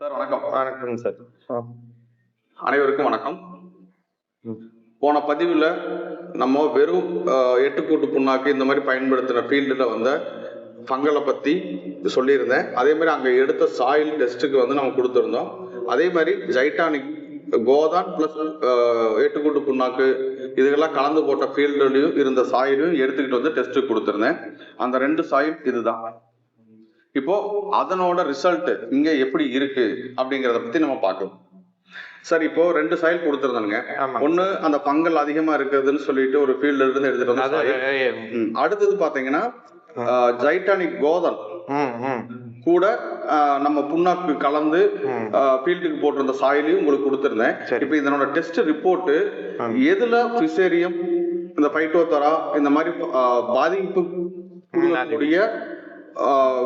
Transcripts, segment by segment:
Sir வணக்கம். வணக்கம் sir. அனைவருக்கும் வணக்கம். போன பதிவில் நம்ம வெறும் அஹ், எட்டுக்கூட்டு புண்ணாக்கு இந்த மாதிரி பயன்படுத்தின ஃபீல்டில் வந்த ஃபங்கலை பற்றி சொல்லியிருந்தேன். அதே மாதிரி அங்கே எடுத்த சாயில் டெஸ்ட்டுக்கு வந்து நம்ம கொடுத்துருந்தோம். அதே மாதிரி ஜைட்டானிக் கோதான் ப்ளஸ் எட்டுக்கூட்டு புண்ணாக்கு இதுக்கெல்லாம் கலந்து போட்ட ஃபீல்டுலையும் இருந்த சாயிலையும் எடுத்துக்கிட்டு வந்து டெஸ்ட்டுக்கு கொடுத்துருந்தேன். அந்த ரெண்டு சாயில் இதுதான். இப்போ அதனோட ரிசல்ட் இங்க எப்படி இருக்கு அப்படிங்கறத பத்தி நம்ம பார்க்கலாம். சார் இப்போ ரெண்டு சாயில் கொடுத்துருந்தானுங்க. ஒண்ணு அந்த பங்கல் அதிகமா இருக்குதுன்னு சொல்லிட்டு ஒரு ஃபீல்ட்ல இருந்து எடுத்துட்டு வந்த அது சாயில் ம். அடுத்தது பாத்தீங்கன்னா ஜைட்டானிக் கோதன் கூட நம்ம புண்ணாக்கு கலந்து. ஃபீல்டுக்கு போட்டிருந்த சாயிலையும் உங்களுக்கு கொடுத்துருந்தேன். இப்போ இதனோட டெஸ்ட் ரிப்போர்ட் எதுல பிசேரியம் இந்த பைட்டோத்தரா இந்த மாதிரி பாதிப்பு ஆஹ்,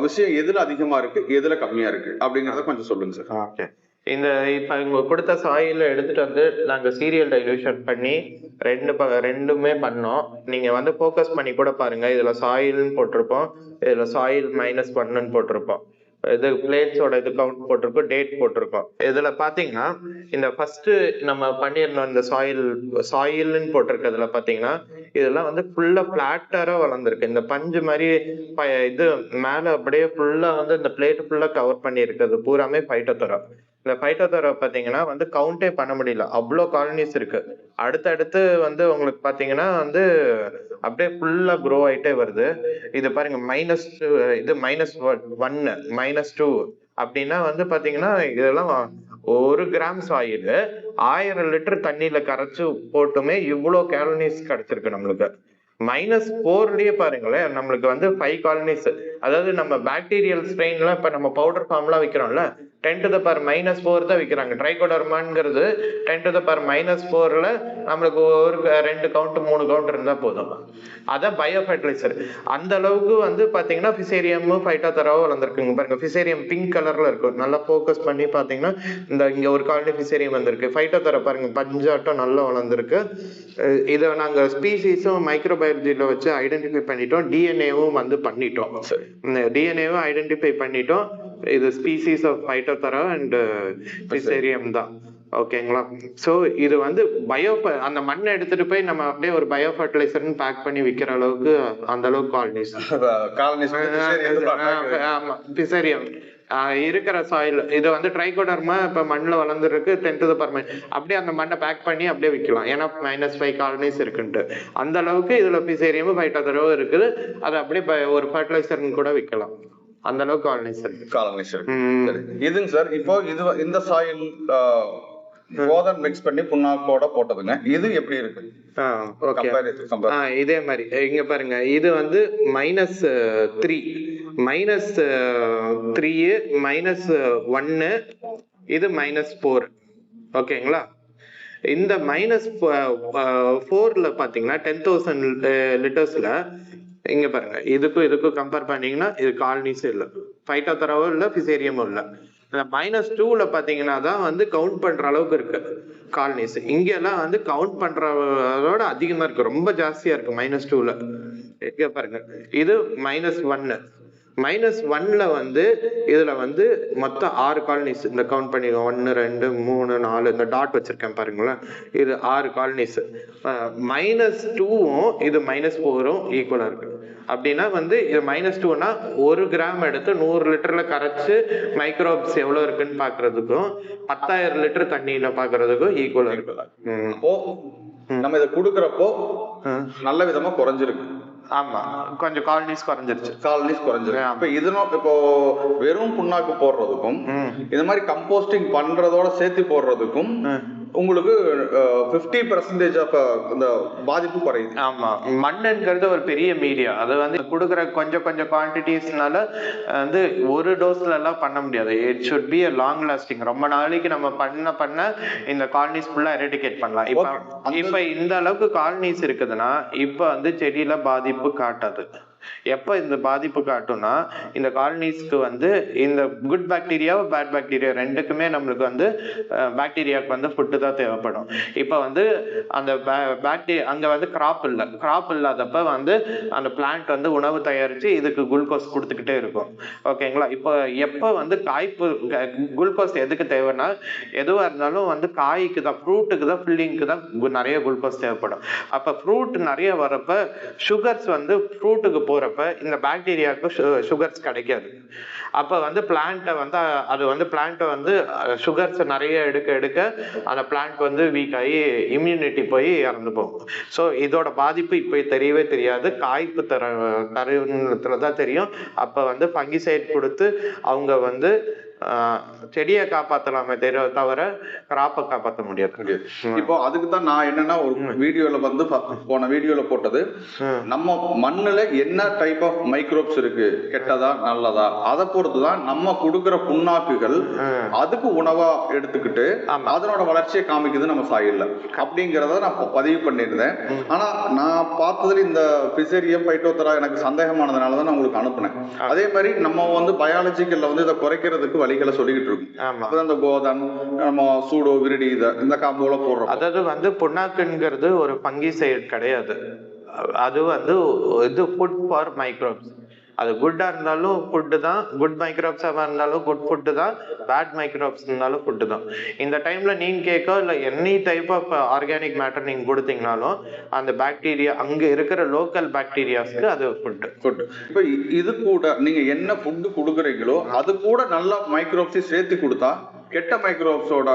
விஷயம் எதுல அதிகமா இருக்கு எதுல கம்மியா இருக்கு? அப்படிங்கறத கொஞ்சம் சொல்லுங்க சார். ஓகே. இந்த இப்ப இவங்க கொடுத்த சாயில எடுத்துட்டு வந்து நாங்க சீரியல் டைலூஷன் பண்ணி ரெண்டு ப ரெண்டுமே பண்ணோம். நீங்க வந்து ஃபோக்கஸ் பண்ணி கூட பாருங்க. இதுல சாயில்னு போட்டிருப்போம். இதுல சாயில் மைனஸ் ஒன்னு போட்டிருப்போம். இது பிளேட்ஸோட இது கவுண்ட் போட்டிருக்கோம் டேட் போட்டிருக்கோம். இதுல பாத்தீங்கன்னா இந்த ஃபர்ஸ்ட் நம்ம பண்ணியிருந்தோம் இந்த சாயில் சாயில்னு போட்டிருக்கிறதுல பாத்தீங்கன்னா இதெல்லாம் வந்து ஃபுல்லா பிளாட்டரா வளர்ந்துருக்கு. இந்த பஞ்சு மாதிரி இது மேல அப்படியே ஃபுல்லா வந்து இந்த பிளேட் ஃபுல்லா கவர் பண்ணி இருக்குது பூராமே ஃபைட்டோத்தரம் இந்த ஃபைட்டோத்தரா பாத்தீங்கன்னா வந்து கவுண்டே பண்ண முடியல. அவ்வளோ காலனிஸ் இருக்கு. அடுத்தடுத்து வந்து உங்களுக்கு பாத்தீங்கன்னா வந்து அப்படியே ஃபுல்லா க்ரோ ஆயிட்டே வருது. இது பாருங்க மைனஸ் டூ இது மைனஸ் ஒன் ஒன்னு மைனஸ் டூ அப்படின்னா வந்து பாத்தீங்கன்னா இதெல்லாம் ஒரு கிராம் சாயில் ஆயிரம் லிட்டர் தண்ணியில கரைச்சு போட்டுமே இவ்வளோ கேலனிஸ் கிடைச்சிருக்கு நம்மளுக்கு. மைனஸ் ஃபோர்லயே பாருங்களேன் நம்மளுக்கு வந்து ஃபைவ் காலனிஸ் அதாவது நம்ம பாக்டீரியல் ஸ்ட்ரெயின்லாம் இப்ப நம்ம பவுடர் ஃபார்ம்லாம் வைக்கிறோம்ல ten to the power minus four தான் விற்கிறாங்க ட்ரைகோடர்மான்ங்கிறது ten to the power minus ஃபோர்ல நம்மளுக்கு ஒரு ரெண்டு கவுண்ட் மூணு கவுண்ட் இருந்தா போதும். அதான் பயோ ஃபர்டிலைசர் அந்த அளவுக்கு வந்து பாத்தீங்கன்னா பிசேரியம் ஃபைட்டோதராவும் வளர்ந்துருக்குங்க. பாருங்க பிசேரியம் பிங்க் கலர்ல இருக்கும் நல்லா ஃபோக்கஸ் பண்ணி பாத்தீங்கன்னா இந்த இங்க ஒரு காலனி பிசேரியம் வந்திருக்கு. ஃபைட்டோதரா பாருங்க பஞ்சாட்டம் நல்லா வளர்ந்துருக்கு. இதை நாங்க ஸ்பீசிஸும் மைக்ரோபயாலஜில வச்சு ஐடென்டிஃபை பண்ணிட்டோம். டிஎன்ஏவும் வந்து பண்ணிட்டோம். டிஎன்ஏவும் ஐடென்டிஃபை பண்ணிட்டோம். இது species of phytophthora and fusarium தான். ஓகேங்களா சோ இது வந்து பயோ அந்த மண்ணை எடுத்துட்டு போய் நம்ம அப்படியே ஒரு பயோ ஃபர்டிலைசர்னு பேக் பண்ணி விக்கிற அளவுக்கு அந்த அளவுக்கு காலனிஸ் பிசரியம் இருக்கிற சாயில் இது வந்து ட்ரைகோடர்மா இப்ப மண்ணுல வளர்ந்துருக்கு டென் டு பர்மன் அப்படியே அந்த மண்ணை பேக் பண்ணி அப்படியே விற்கலாம் ஏன்னா மைனஸ் ஃபைவ் காலனிஸ் இருக்குன்ட்டு. அந்த அளவுக்கு இதுல பிசேரியம் ஃபைட்டோதரவும் இருக்குது. அதை அப்படியே ஒரு ஃபர்டிலைசர்னு கூட விற்கலாம் அந்த அளவுக்கு காலனிஸ் இருக்கு காலனிஸ் இருக்கு இதுங்க சார் இப்போ இது இந்த சாயில் கோதன் மிக்ஸ் பண்ணி புண்ணாக்கோட போட்டதுங்க. இது எப்படி இருக்கு? இதே மாதிரி. இங்க பாருங்க. இது வந்து minus three minus three minus ஒன்னு இது மைனஸ் ஃபோர் ஓகேங்களா இந்த மைனஸ் ஃபோர்ல பாத்தீங்கன்னா டென் தௌசண்ட் லிட்டர்ஸ்ல இங்க பாருங்க. இதுக்கும் இதுக்கும் கம்பேர் பண்ணீங்கன்னா இது காலனிஸும் இல்லை. ஃபைட்டோதராவும் இல்லை பிசேரியமும் இல்லை. மைனஸ் டூல பாத்தீங்கன்னா தான் வந்து கவுண்ட் பண்ற அளவுக்கு இருக்கு காலனிஸ் இங்கெல்லாம் வந்து கவுண்ட் பண்றதோட அதிகமா இருக்கு. ரொம்ப ஜாஸ்தியா இருக்கு மைனஸ் டூல இங்க பாருங்க. இது மைனஸ் ஒன்னு மைனஸ் ஒன்ல வந்து இதுல வந்து மொத்தம் ஆறு காலனிஸ் இந்த கவுண்ட் பண்ணிக்கோ. ஒன்னு ரெண்டு மூணு நாலு இந்த டாட் வச்சிருக்கேன் பாருங்களேன். இது ஆறு காலனிஸ் மைனஸ் டூவும் இது மைனஸ் ஃபோரும் ஈக்குவலா இருக்கு. அப்படின்னா வந்து இது மைனஸ் டூனா ஒரு கிராம் எடுத்து நூறு லிட்டர்ல கரைச்சு மைக்ரோப்ஸ் எவ்வளவு இருக்குன்னு பாக்குறதுக்கும் பத்தாயிரம் லிட்டர் தண்ணியில பாக்குறதுக்கும் ஈக்குவலா இருக்கு. நம்ம இதை குடுக்கறப்போ. நல்ல விதமா குறைஞ்சிருக்கு. ஆமா கொஞ்சம் காலனிஸ் குறைஞ்சிருச்சு காலனிஸ் குறைஞ்சிருக்கு ஆமா. இப்ப இதனோ இப்போ வெறும் புண்ணாக்கு போடுறதுக்கும். இந்த மாதிரி கம்போஸ்டிங் பண்றதோட சேர்த்து போடுறதுக்கும். உங்களுக்கு பிப்டி பர்சன்டேஜ் ஆஃப் இந்த பாதிப்பு குறையுது. ஆமா. மண்ணுங்கிறது ஒரு பெரிய மீடியா அது வந்து கொடுக்குற கொஞ்சம் கொஞ்சம் குவான்டிட்டிஸ்னால வந்து ஒரு டோஸ்ல எல்லாம் பண்ண முடியாது. It should be long lasting ரொம்ப நாளைக்கு நம்ம பண்ண பண்ண இந்த காலனிஸ் ஃபுல்லா எரடிகேட் பண்ணலாம். இப்ப இப்ப இந்த அளவுக்கு காலனிஸ் இருக்குதுன்னா இப்ப வந்து செடியில பாதிப்பு காட்டாது. எப்போ இந்த பாதிப்பு காட்டும்னா இந்த காலனிஸ்க்கு வந்து இந்த குட் பாக்டீரியாவும் பேட் பாக்டீரியா ரெண்டுக்குமே நம்மளுக்கு வந்து பாக்டீரியாவுக்கு வந்து ஃபுட்டு தான் தேவைப்படும். இப்போ வந்து அந்த பாக்டீரியா அங்கே வந்து கிராப் இல்லை. கிராப் இல்லாதப்ப வந்து அந்த பிளான்ட் வந்து உணவு தயாரித்து இதுக்கு குளுக்கோஸ் கொடுத்துக்கிட்டே இருக்கும். ஓகேங்களா இப்போ எப்போ வந்து காய்ப்பு குளுக்கோஸ் எதுக்கு தேவைன்னா எதுவாக இருந்தாலும் வந்து காய்க்கு தான் ஃப்ரூட்டுக்கு தான் ஃபில்லிங்க்கு தான் கு- நிறைய குளுக்கோஸ் தேவைப்படும். அப்போ ஃப்ரூட் நிறைய வரப்ப சுகர்ஸ் வந்து ஃப்ரூட்டுக்கு போகிறப்ப இந்த பாக்டீரியாவுக்கு சுகர்ஸ் கிடைக்காது. அப்போ வந்து பிளான்ட்டை வந்து அது வந்து பிளான்ட்டை வந்து சுகர்ஸ் நிறைய எடுக்க எடுக்க அந்த பிளான்ட் வந்து வீக் ஆகி இம்யூனிட்டி போய் இறந்து போகும். ஸோ இதோட பாதிப்பு இப்போ தெரியவே தெரியாது. காய்ப்பு தர தருணத்தில் தான் தெரியும். அப்போ வந்து பங்கிசைட் கொடுத்து அவங்க வந்து செடியை காப்பாற்றலாமே தெரிய தவிர கிராப்பை காப்பாற்ற முடியாது. முடியாது. இப்போ அதுக்கு தான் நான் என்னன்னா ஒரு வீடியோல வந்து போன வீடியோல போட்டது. நம்ம மண்ணுல என்ன டைப் ஆஃப் மைக்ரோப்ஸ் இருக்கு? கெட்டதா நல்லதா? அதை பொறுத்து தான் நம்ம கொடுக்கிற புண்ணாக்குகள். அதுக்கு உணவா எடுத்துக்கிட்டு. அதனோட வளர்ச்சியை காமிக்குது நம்ம சாயில்ல. அப்படிங்கிறத நான் பதிவு பண்ணியிருந்தேன். ஆனா நான் பார்த்ததுல இந்த பிசேரியம் பைட்டோத்தரா எனக்கு சந்தேகமானதுனால தான் நான் உங்களுக்கு அனுப்புனேன். அதே மாதிரி நம்ம வந்து பயாலஜிக்கல்ல வந்து இதை குறைக்கிறதுக்கு வழிகளை சொல்லிக்கிட்டு இருக்கோம். ஆமா. அப்ப அந்த கோதன் நம்ம சூடோ விரிடி இத இந்த காம்போல போடுறோம் அதாவது வந்து புண்ணாக்குங்கிறது ஒரு ஃபங்கிசைட் கிடையாது. அது வந்து இது ஃபுட் ஃபார் மைக்ரோப்ஸ் அது குட்டா இருந்தாலும் ஃபுட்டு தான். குட் மைக்ரோப்ஸாக இருந்தாலும் குட் ஃபுட்டு தான். பேட் மைக்ரோப்ஸ் இருந்தாலும் ஃபுட்டு தான். இந்த டைம்ல நீங்க கேக்கோ இல்லை any type of organic matter நீங்க கொடுத்தீங்கனாலும் அந்த பாக்டீரியா அங்க இருக்கிற லோக்கல் பாக்டீரியாஸ்க்கு அது ஃபுட்டு ஃபுட் இப்போ இது கூட நீங்க என்ன ஃபுட் கொடுக்குறீங்களோ அது கூட நல்ல மைக்ரோப்ஸையும் சேர்த்து கொடுத்தா கெட்ட மைக்ரோப்ஸோட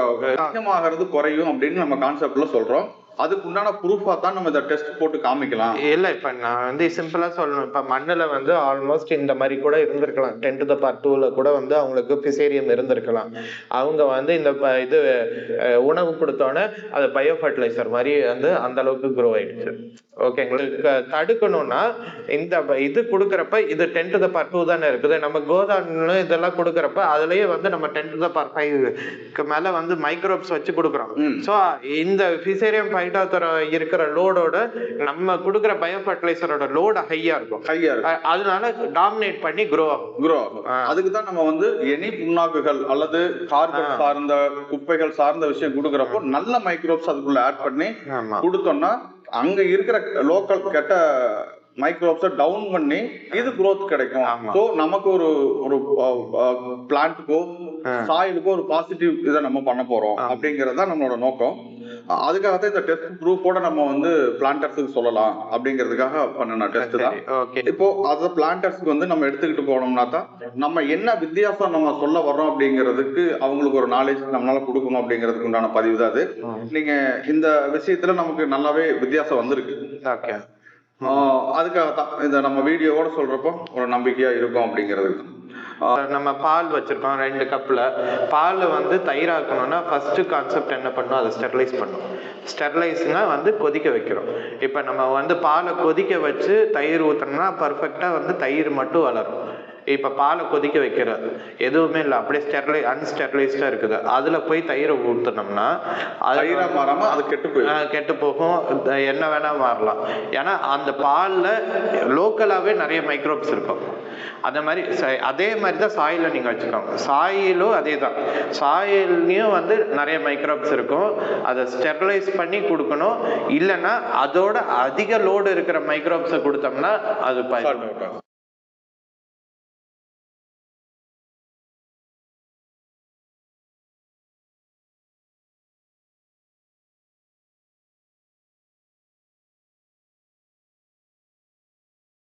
அதிகமாகிறது குறையும் அப்படின்னு நம்ம கான்செப்ட்ல சொல்றோம். அதுக்கு உண்டான ப்ரூஃபா தான் நம்ம இதை டெஸ்ட் போட்டு காமிக்கலாம். இல்ல இப்ப நான் வந்து சிம்பிளா சொல்லணும். இப்ப மண்ணுல வந்து ஆல்மோஸ்ட் இந்த மாதிரி கூட இருந்திருக்கலாம். டென் டு த பார்ட் டூல கூட வந்து அவங்களுக்கு பிசேரியம் இருந்திருக்கலாம். அவங்க வந்து இந்த இது உணவு கொடுத்தோன்னே அது பயோ ஃபர்டிலைசர் மாதிரி வந்து அந்த அளவுக்கு க்ரோ ஆயிடுச்சு. ஓகேங்களா தடுக்கணும்னா இந்த இது கொடுக்கறப்ப இது ten to the power two தானே இருக்குது. நம்ம கோதான்னு இதெல்லாம் கொடுக்கறப்ப அதுலயே வந்து நம்ம டென் டு த பார்ட் ஃபைவ்க்கு மேல வந்து மைக்ரோப்ஸ் வச்சு கொடுக்குறோம். ஸோ இந்த ஃபிசேரியம் ஃபைட்டாத்தர இருக்கிற லோடோட நம்ம கொடுக்குற பயோ ஃபர்டிலைசரோட லோடு ஹையா இருக்கும். ஹையா இருக்கு அ- அதனால டாமினேட் பண்ணி க்ரோ ஆகும். குரோ ஆகும். அதுக்கு தான் நம்ம வந்து எனி புண்ணாக்குகள் அல்லது கார்பன் சார்ந்த குப்பைகள் சார்ந்த விஷயம் கொடுக்குறப்போ நல்ல மைக்ரோப்ஸ் அதுக்குள்ள ஆட் பண்ணி கொடுத்தோம்னா அங்க இருக்கிற லோக்கல் கெட்ட மைக்ரோப்ஸை டவுன் பண்ணி இது growth கிடைக்கும். ஸோ நமக்கு ஒரு ஒரு பிளான்ட்டுக்கோ சாயிலுக்கோ ஒரு பாசிட்டிவ் இதை நம்ம பண்ண போறோம் அப்படிங்கிறது நம்மளோட நோக்கம். அதுக்காக தான் இந்த டெஸ்ட் ப்ரூஃபோட நம்ம வந்து பிளான்டர்ஸுக்கு சொல்லலாம் அப்படிங்கிறதுக்காக பண்ணின டெஸ்ட் தான். இப்போ அத பிளான்டர்ஸ்க்கு வந்து நம்ம எடுத்துக்கிட்டு போனோம்னா தான் நம்ம என்ன வித்தியாசம் நம்ம சொல்ல வர்றோம் அப்படிங்கிறதுக்கு அவங்களுக்கு ஒரு நாலேஜ் நம்மளால கொடுக்கணும் அப்படிங்கிறதுக்கு உண்டான பதிவு தான் அது. நீங்க இந்த விஷயத்துல நமக்கு நல்லாவே வித்தியாசம் வந்திருக்கு. அதுக்காக தான் இந்த நம்ம வீடியோவோட சொல்றப்போ ஒரு நம்பிக்கையா இருக்கும் அப்படிங்கிறதுக்கு. நம்ம பால் வச்சிருக்கோம் ரெண்டு கப்ல பால் வந்து தயிராக்கணும்னா ஃபர்ஸ்ட் கான்செப்ட் என்ன பண்ணும்? அதை ஸ்டெர்லைஸ் பண்ணும். ஸ்டெர்லைஸ்னா வந்து கொதிக்க வைக்கிறோம். இப்போ நம்ம வந்து பாலை கொதிக்க வச்சு தயிர் ஊற்றணும்னா பர்ஃபெக்டாக வந்து தயிர் மட்டும் வளரும். இப்போ பாலை கொதிக்க வைக்கிறது. எதுவுமே இல்லை. அப்படியே ஸ்டெர்லை அன்ஸ்டெர்லைஸ்டாக இருக்குது. அதில் போய் தயிரை ஊற்றினோம்னா அது தயிரா மாறாம அது கெட்டு ஆஹ் கெட்டு போகும். என்ன வேணா மாறலாம். ஏன்னா அந்த பால்ல லோக்கலாவே நிறைய மைக்ரோப்ஸ் இருக்கும். அந்த மாதிரி அதே மாதிரி தான் சாயில நீங்க வச்சுக்கோங்க. சாயிலும் அதே தான். சாயில்லையும் வந்து நிறைய மைக்ரோப்ஸ் இருக்கும். அதை ஸ்டெர்லைஸ் பண்ணி கொடுக்கணும். இல்லைன்னா அதோட அதிக லோடு இருக்கிற மைக்ரோப்ஸை கொடுத்தோம்னா அது